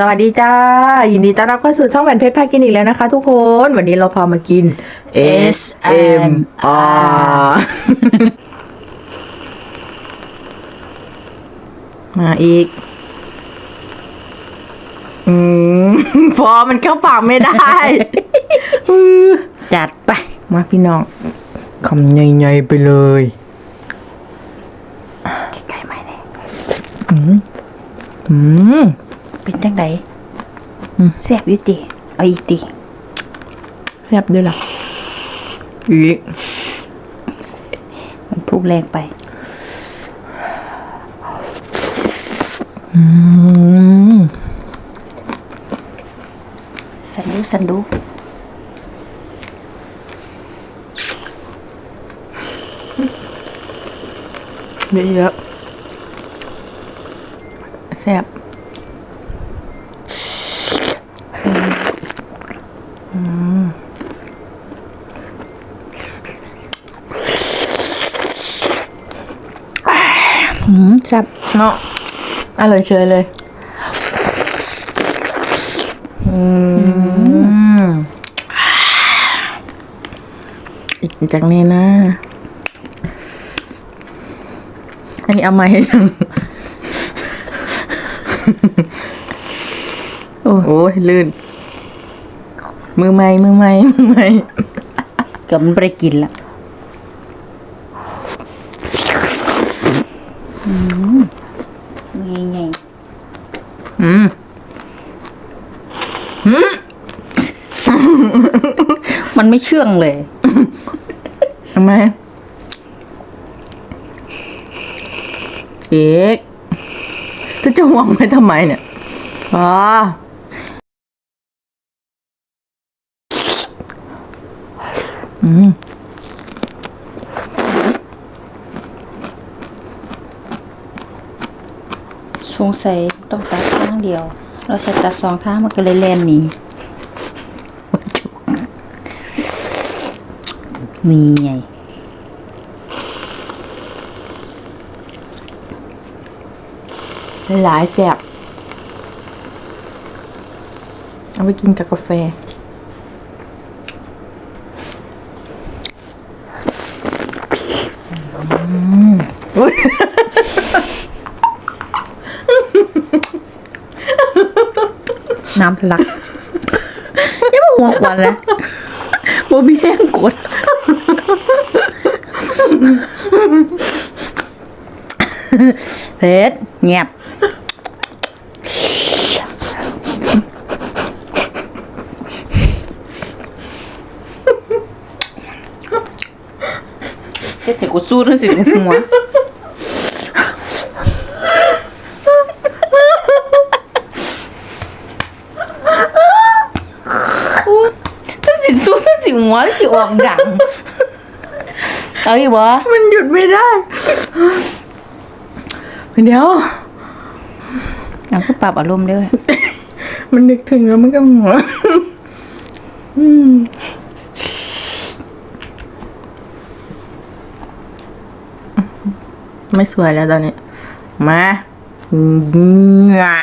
สวัสดีจ้า ยินดีต้อนรับเข้าสู่ช่องแหวนเพชรพากินอีกแล้วนะคะทุกคน วันนี้เราพามากิน ASMR มาอีก อืมพอมันเข้าปากไม่ได้อือจัดไป มาพี่น้องคำใหญ่ๆไปเลยไก่ไหมเนี่ยอืม เป็นจังไดแซ่บอยู่ติเอาอีกติแซ่บด้วยล่ะอีกมันพุกแรงไปอืมสันดูสันดูเยอะๆแซ่บ อืมแซ่บเนาะอร่อยเฉยเลย อืมอีกจากนี้นะ อันนี้เอามาให้ยังโอ้โหลื่น มือไม้มือไม้มือไม้เกือบมันไปกินละอืมมีไงอืมมันไม่เชื่องเลยทำไมเอกเธอจะห่วงไว้ทำไมเนี่ยอ๋ออืม สงสัยต้องตัดข้างเดียว เราจะตัดสองข้างมันก็เลยแลนหนีมีไงหลายๆแซ่บเอาไปกินกับกาแฟ อุ๊ย น้ำทะลักยังไม่หัวควันเลยโมมีแห้งกดเพชรเงียบเฮ็ดเสียกูสู้ทั้งสิหัวทั้งสิ สู้ทั้งสิหัวแล้วสิออกดัง เอาอีกบ่มันหยุดไม่ได้ เดี๋ยวเอาก็ปรับอารมณ์ด้วย มันนึกถึงแล้วมันก็หัวอืมไม่สวยแล้วตอนนี้ มาเงะ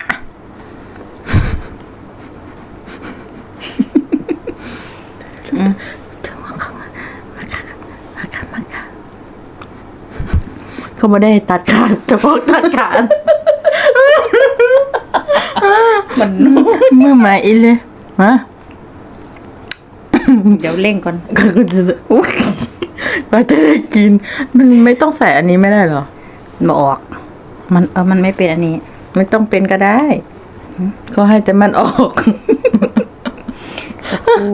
ถึงว่าเขามามาค่ะมาค่ะมาค่ะ เขาไม่ได้ตัดขาดเฉพาะตัดขาดมันเมื่อมาอีเลยมาเดี๋ยวเร่งก่อนก็จะอุ๊ยว่าจะได้กิน มันไม่ต้องใส่อันนี้ไม่ได้เหรอมาออก มันเออมันไม่เป็นอันนี้ ไม่ต้องเป็นก็ได้ก็ให้แต่มันออกกู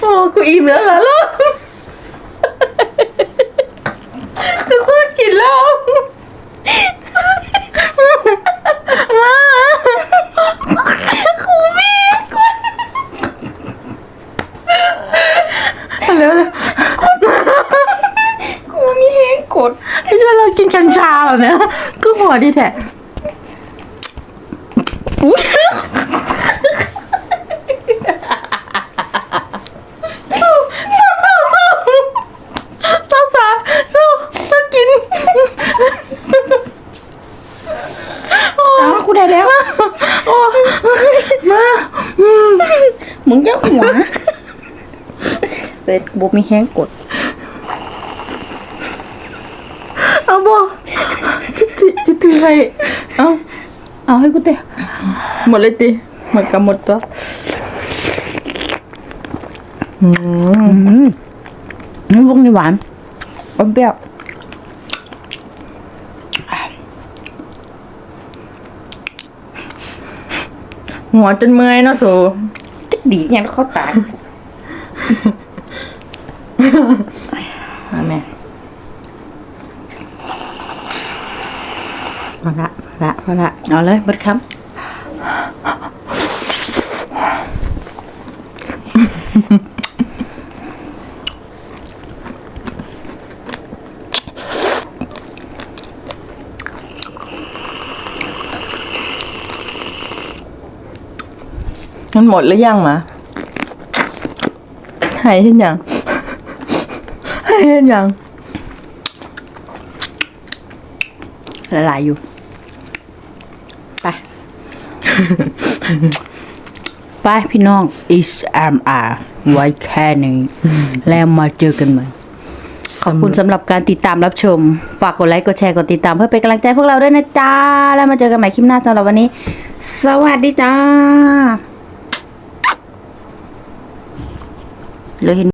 โอ้กูอิ่มแล้วเหรอลูกกูสู้กินแล้วมากูมีกูเร็วเลย กูมีแห้งกด ไม่ใช่เรากินชาเหรอเนี่ยก็หัวดีแท้อุ๊ยสู้สู้สู้สู้สู้สู้สู้กินอ้าวกูได้แล้วมามึงจะหัวเลยบมีแห้งกด เอา บ่จิตจิตถือให้เอาเอาให้กูเตะหมดเลยติหมดกับหมดตัวอืมนี่พวกนี้หวานอมเปรี้ยวหัวจนเมื่อยเนาะสูติดดีอย่างเขาตายมาแม่ อละละพอละเอาเลยบดคมันหมดหรือยังมาหายเห็นยังหายเห็นยังละลายอยู่ ไป ไปพี่น้อง is am r ไว้แค่นี้แล้วมาเจอกันใหม่ขอบคุณสำหรับการติดตามรับชม ฝากกดไลค์ กดแชร์ กดติดตามเพื่อเป็นกำลังใจพวกเราด้วยนะจ๊ะแล้วมาเจอกันใหม่คลิปหน้าสำหรับวันนี้ สวัสดีจ้าเราเห็น